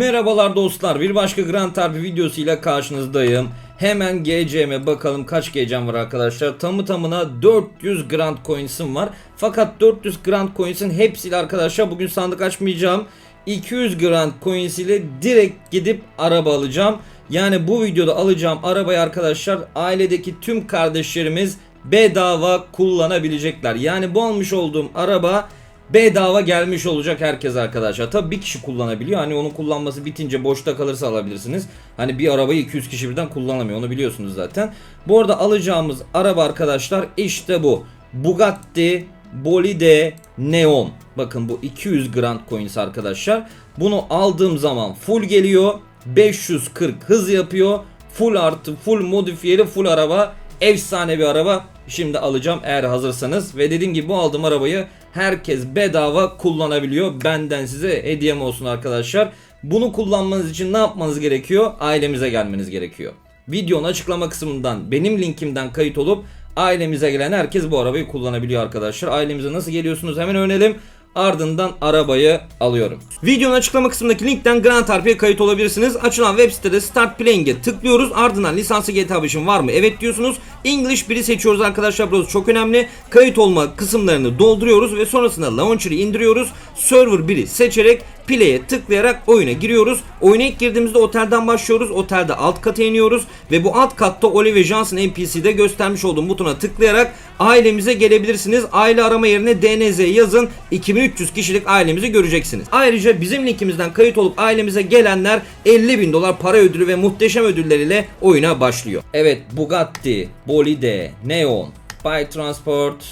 Merhabalar dostlar bir başka Grand Tarbi videosuyla karşınızdayım. Hemen GC'me bakalım kaç GC'm var arkadaşlar. Tamı tamına 400 Grand Coins'im var. Fakat 400 Grand Coins'in hepsiyle arkadaşlar bugün sandık açmayacağım. 200 Grand Coins ile direkt gidip araba alacağım. Yani bu videoda alacağım arabayı arkadaşlar ailedeki tüm kardeşlerimiz bedava kullanabilecekler. Yani bu almış olduğum araba bedava gelmiş olacak herkes arkadaşlar. Tabii bir kişi kullanabiliyor. Hani onun kullanması bitince boşta kalırsa alabilirsiniz. Hani bir arabayı 200 kişi birden kullanamıyor. Onu biliyorsunuz zaten. Bu arada alacağımız araba arkadaşlar işte bu. Bugatti Bolide Neon. Bakın bu 200 Grand Coins arkadaşlar. Bunu aldığım zaman full geliyor. 540 hız yapıyor. Full artı full modifiyeli full araba. Efsane bir araba. Şimdi alacağım eğer hazırsanız. Ve dediğim gibi bu aldığım arabayı herkes bedava kullanabiliyor. Benden size hediyem olsun arkadaşlar. Bunu kullanmanız için ne yapmanız gerekiyor? Ailemize gelmeniz gerekiyor. Videonun açıklama kısmından benim linkimden kayıt olup ailemize gelen herkes bu arabayı kullanabiliyor arkadaşlar. Ailemize nasıl geliyorsunuz hemen öğrenelim. Ardından arabayı alıyorum. Videonun açıklama kısmındaki linkten Grand Tarpi'ye kayıt olabilirsiniz. Açılan web sitede Start Playing'e tıklıyoruz. Ardından lisanslı GTA 5'in var mı? Evet diyorsunuz. English 1'i seçiyoruz arkadaşlar. Burası çok önemli. Kayıt olma kısımlarını dolduruyoruz ve sonrasında Launcher'ı indiriyoruz. Server 1'i seçerek Play'e tıklayarak oyuna giriyoruz. Oyuna ilk girdiğimizde otelden başlıyoruz. Otelde alt kata iniyoruz ve bu alt katta Oliver Johnson NPC'de göstermiş olduğum butona tıklayarak ailemize gelebilirsiniz. Aile arama yerine DNZ yazın. 2300 kişilik ailemizi göreceksiniz. Ayrıca bizim linkimizden kayıt olup ailemize gelenler 50 bin dolar para ödülü ve muhteşem ödülleriyle oyuna başlıyor. Evet Bugatti, Bolide, Neon, Buy Transport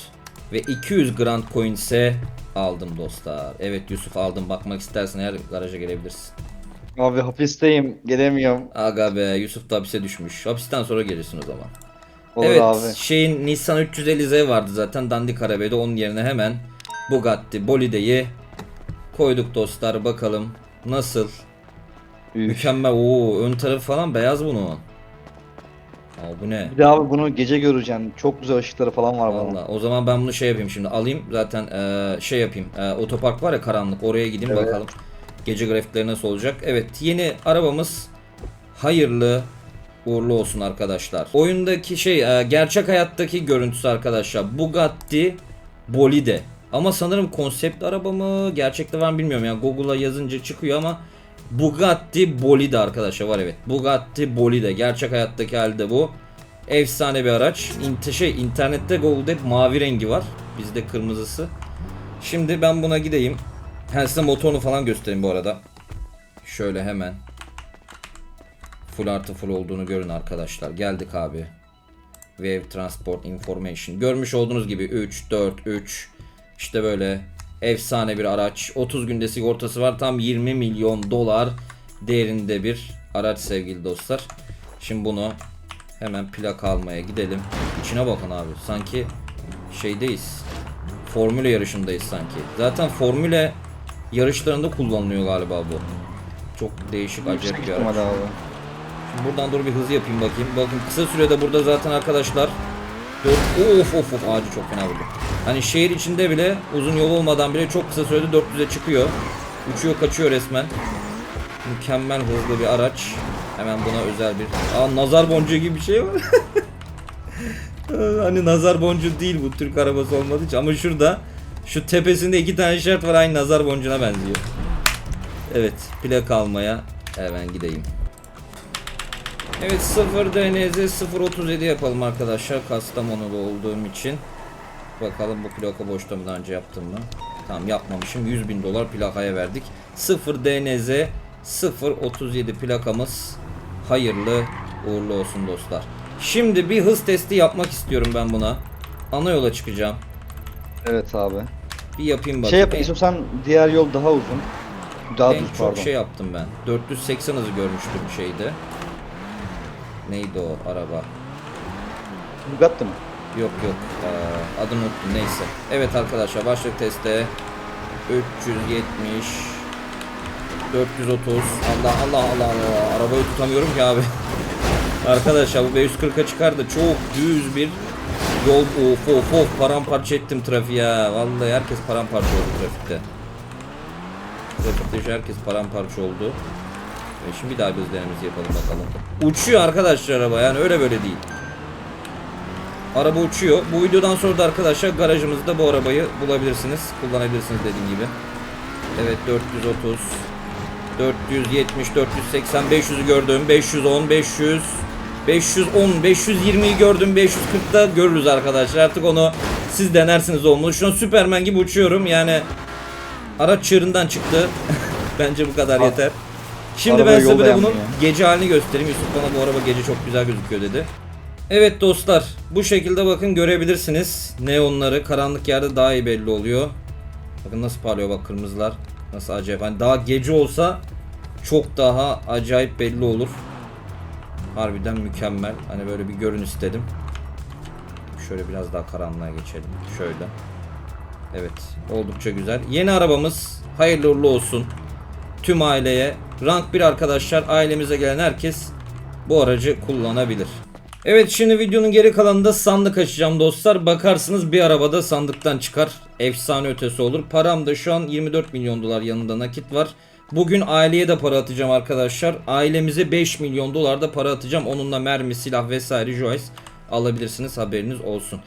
ve 200 Grand Coins'e aldım dostlar. Evet Yusuf aldım. Bakmak istersen eğer garaja gelebilirsin. Abi hapisteyim gelemiyorum. Aga be Yusuf da hapise düşmüş. Hapisten sonra gelirsin o zaman. Olur evet abi. şeyin Nissan 350Z vardı zaten dandik arabada onun yerine hemen Bugatti Bolide'yi koyduk dostlar bakalım nasıl Üf. mükemmel oo ön tarafı falan beyaz bunun. Aa bu ne? Bir de abi bunu gece göreceksin. Çok güzel ışıkları falan var bunun. Valla o zaman ben bunu şey yapayım şimdi alayım zaten eee, şey yapayım eee, otopark var ya karanlık oraya gideyim Evet. bakalım gece grafikleri nasıl olacak. Evet yeni arabamız hayırlı uğurlu olsun arkadaşlar. Oyundaki şey eee, gerçek hayattaki görüntüsü arkadaşlar Bugatti Bolide. Ama sanırım konsept araba mı gerçekte var mı bilmiyorum ya Google'a yazınca çıkıyor ama Bugatti Bolide arkadaşlar var evet. Bugatti Bolide gerçek hayattaki halde bu. Efsane bir araç. İnte şey internette Google'da hep mavi rengi var. Bizde kırmızısı. Şimdi ben buna gideyim. Ha size motorunu falan göstereyim bu arada. Şöyle hemen. Full artı full olduğunu görün arkadaşlar. Geldik abi. Wave Transport Information. Görmüş olduğunuz gibi 3, 4, 3. İşte böyle efsane bir araç. 30 günde sigortası var. Tam 20 milyon dolar değerinde bir araç sevgili dostlar. Şimdi bunu hemen plak almaya gidelim. İçine bakın abi. Sanki şeydeyiz. Formüle yarışındayız sanki. Zaten formüle yarışlarında kullanılıyor galiba bu. Çok değişik acayip bir araç. abi. Şimdi buradan dur bir hız yapayım bakayım. Bakın kısa sürede burada zaten arkadaşlar Of of of ağacı çok fena vurdu. Hani şehir içinde bile uzun yol olmadan bile çok kısa sürede 400'e çıkıyor. Uçuyor kaçıyor resmen. Mükemmel hızlı bir araç. Hemen buna özel bir... Aa nazar boncuğu gibi bir şey var. hani nazar boncuğu değil bu Türk arabası olmadığı için ama şurada şu tepesinde iki tane işaret var aynı nazar boncuğuna benziyor. Evet plak almaya hemen gideyim. Evet 0 DNZ 037 yapalım arkadaşlar Kastamonu'da olduğum için. Bakalım bu plaka boşta mı daha önce yaptım mı? Tamam yapmamışım 100 bin dolar plakaya verdik. 0 DNZ 037 plakamız hayırlı uğurlu olsun dostlar. Şimdi bir hız testi yapmak istiyorum ben buna. Ana yola çıkacağım. Evet abi. Bir yapayım bakayım. Şey yap istiyorsan diğer yol daha uzun. Daha en düz çok pardon. şey yaptım ben. 480 hızı görmüştüm şeyde. Neydi o araba? Bugatti mi? Yok yok. Aa, adını unuttum neyse. Evet arkadaşlar başlık teste 370 430 Allah Allah Allah Allah arabayı tutamıyorum ki abi. arkadaşlar bu 540'a çıkar da çok düz bir yol of of of paramparça ettim trafiği ya. Vallahi herkes paramparça oldu trafikte. Trafikte herkes paramparça oldu. Evet, şimdi bir daha denemesi yapalım bakalım. Uçuyor arkadaşlar araba yani öyle böyle değil. Araba uçuyor. Bu videodan sonra da arkadaşlar garajımızda bu arabayı bulabilirsiniz. Kullanabilirsiniz dediğim gibi. Evet 430 470 480 500'ü gördüm. 510 500 510 520'yi gördüm. 540'da görürüz arkadaşlar. Artık onu siz denersiniz olmalı. Şu an Superman gibi uçuyorum. Yani araç çığırından çıktı. Bence bu kadar yeter. Şimdi Arabaya ben size bir de bunun beğenmiyor. gece halini göstereyim. Yusuf bana bu araba gece çok güzel gözüküyor dedi. Evet dostlar bu şekilde bakın görebilirsiniz. Neonları karanlık yerde daha iyi belli oluyor. Bakın nasıl parlıyor bak kırmızılar. Nasıl acayip. Hani daha gece olsa çok daha acayip belli olur. Harbiden mükemmel. Hani böyle bir görün istedim. Şöyle biraz daha karanlığa geçelim. Şöyle. Evet oldukça güzel. Yeni arabamız hayırlı uğurlu olsun. Tüm aileye. Rank 1 arkadaşlar ailemize gelen herkes bu aracı kullanabilir. Evet şimdi videonun geri kalanında sandık açacağım dostlar. Bakarsınız bir arabada sandıktan çıkar. Efsane ötesi olur. Param da şu an 24 milyon dolar yanında nakit var. Bugün aileye de para atacağım arkadaşlar. Ailemize 5 milyon dolar da para atacağım. Onunla mermi, silah vesaire joyce alabilirsiniz haberiniz olsun.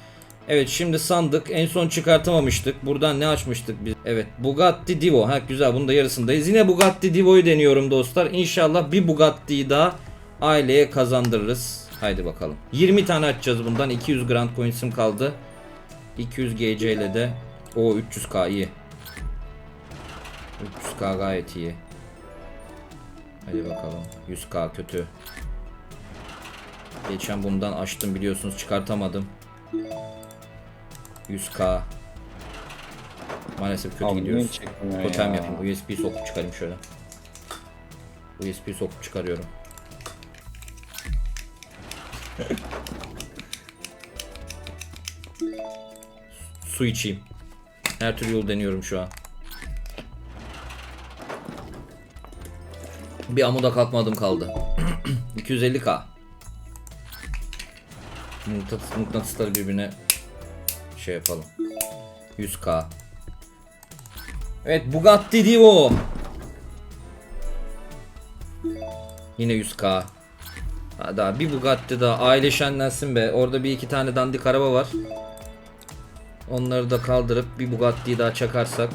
Evet şimdi sandık en son çıkartamamıştık. Buradan ne açmıştık biz? Evet Bugatti Divo. Ha güzel bunun da yarısındayız. Yine Bugatti Divo'yu deniyorum dostlar. İnşallah bir Bugatti'yi daha aileye kazandırırız. Haydi bakalım. 20 tane açacağız bundan. 200 Grand Coins'im kaldı. 200 GC ile de o 300k iyi. 300k gayet iyi. Hadi bakalım. 100k kötü. Geçen bundan açtım biliyorsunuz çıkartamadım. 100k. Maalesef kötü Abi gidiyoruz. Totem ya? yapayım. USB sokup çıkarayım şöyle. USB sokup çıkarıyorum. Su içeyim. Her türlü yol deniyorum şu an. Bir amuda kalkmadım kaldı. 250k. Mıknatıs, mıknatısları birbirine şey yapalım. 100k. Evet Bugatti Divo. Yine 100k. Ha, daha bir Bugatti daha aile şenlensin be. Orada bir iki tane dandik araba var. Onları da kaldırıp bir Bugatti'yi daha çakarsak.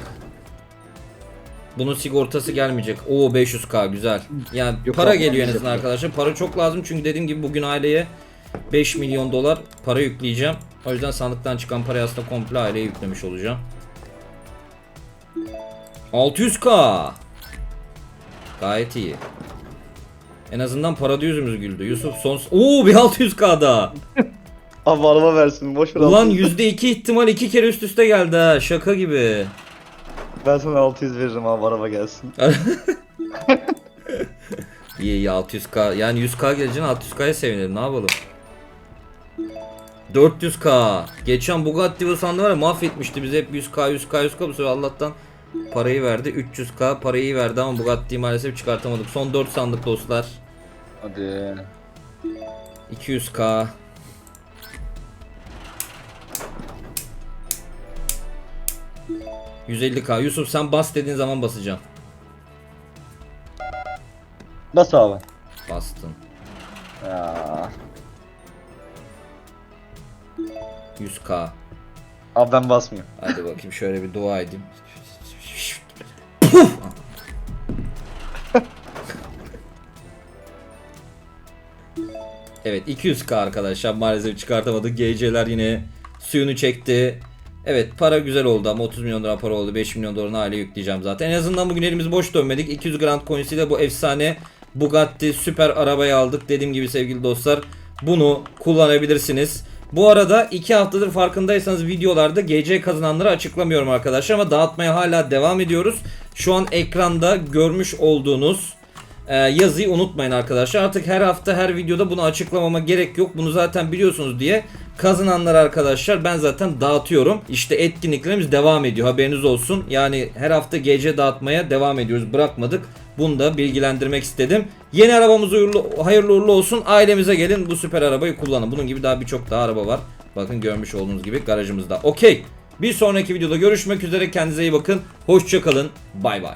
Bunun sigortası gelmeyecek. Oo 500k güzel. Yani Yok para geliyor en azından arkadaşlar. Para çok lazım çünkü dediğim gibi bugün aileye 5 milyon dolar para yükleyeceğim. O yüzden sandıktan çıkan parayı aslında komple aileye yüklemiş olacağım. 600k. Gayet iyi. En azından parada yüzümüz güldü. Yusuf son... Oo bir 600k daha. Abi araba versin boş ver. Ulan altı- %2 ihtimal iki kere üst üste geldi ha. Şaka gibi. Ben sana 600 veririm abi araba gelsin. İyi iyi 600k. Yani 100k geleceğine 600k'ya sevinirim. Ne yapalım? 400k. Geçen Bugatti bu sandığı var ya mahvetmişti bizi hep 100k 100k 100k bu sefer Allah'tan parayı verdi. 300k parayı verdi ama Bugatti'yi maalesef çıkartamadık. Son 4 sandık dostlar. Hadi. 200k. %50k. Yusuf sen bas dediğin zaman basacağım. Bas abi. Bastın. Ya. 100k. Abi ben basmıyorum. Hadi bakayım şöyle bir dua edeyim. Evet 200k arkadaşlar maalesef çıkartamadık. GC'ler yine suyunu çekti. Evet para güzel oldu ama 30 milyon lira para oldu. 5 milyon dolarını aile yükleyeceğim zaten. En azından bugün elimiz boş dönmedik. 200 Grand Coins ile bu efsane Bugatti süper arabayı aldık. Dediğim gibi sevgili dostlar bunu kullanabilirsiniz. Bu arada 2 haftadır farkındaysanız videolarda GC kazananları açıklamıyorum arkadaşlar ama dağıtmaya hala devam ediyoruz. Şu an ekranda görmüş olduğunuz ee, yazıyı unutmayın arkadaşlar. Artık her hafta her videoda bunu açıklamama gerek yok. Bunu zaten biliyorsunuz diye kazananlar arkadaşlar ben zaten dağıtıyorum. İşte etkinliklerimiz devam ediyor. Haberiniz olsun. Yani her hafta GC dağıtmaya devam ediyoruz. Bırakmadık. Bunu da bilgilendirmek istedim. Yeni arabamız hayırlı, hayırlı uğurlu olsun. Ailemize gelin bu süper arabayı kullanın. Bunun gibi daha birçok daha araba var. Bakın görmüş olduğunuz gibi garajımızda. Okey. Bir sonraki videoda görüşmek üzere. Kendinize iyi bakın. Hoşçakalın. Bay bay.